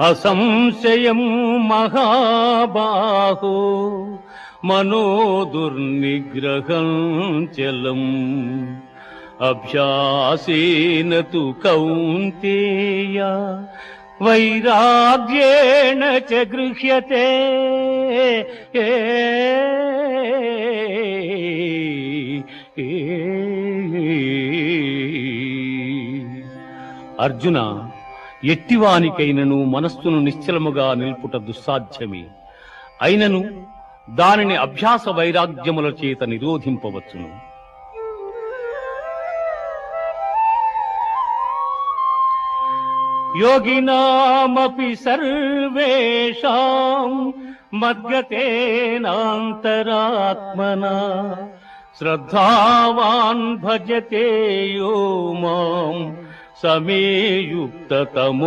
అసంశయం మహాబాహో మనోదుర్నిగ్రహం చలం. అభ్యాసేన తు కౌంతేయ వైరాగ్యేణ చ గృహ్యతే. అర్జున ఎట్టివానికైనను మనస్సును నిశ్చలముగా నిల్పుట దుస్సాధ్యమే. అయినను దానిని అభ్యాస వైరాగ్యముల చేత నిరోధింపవచ్చును. యోగినామపి సర్వేషాం మద్గతేనాంతరాత్మనా. శ్రద్ధావాన్ భజతే యో మా సమేయుక్తతమో.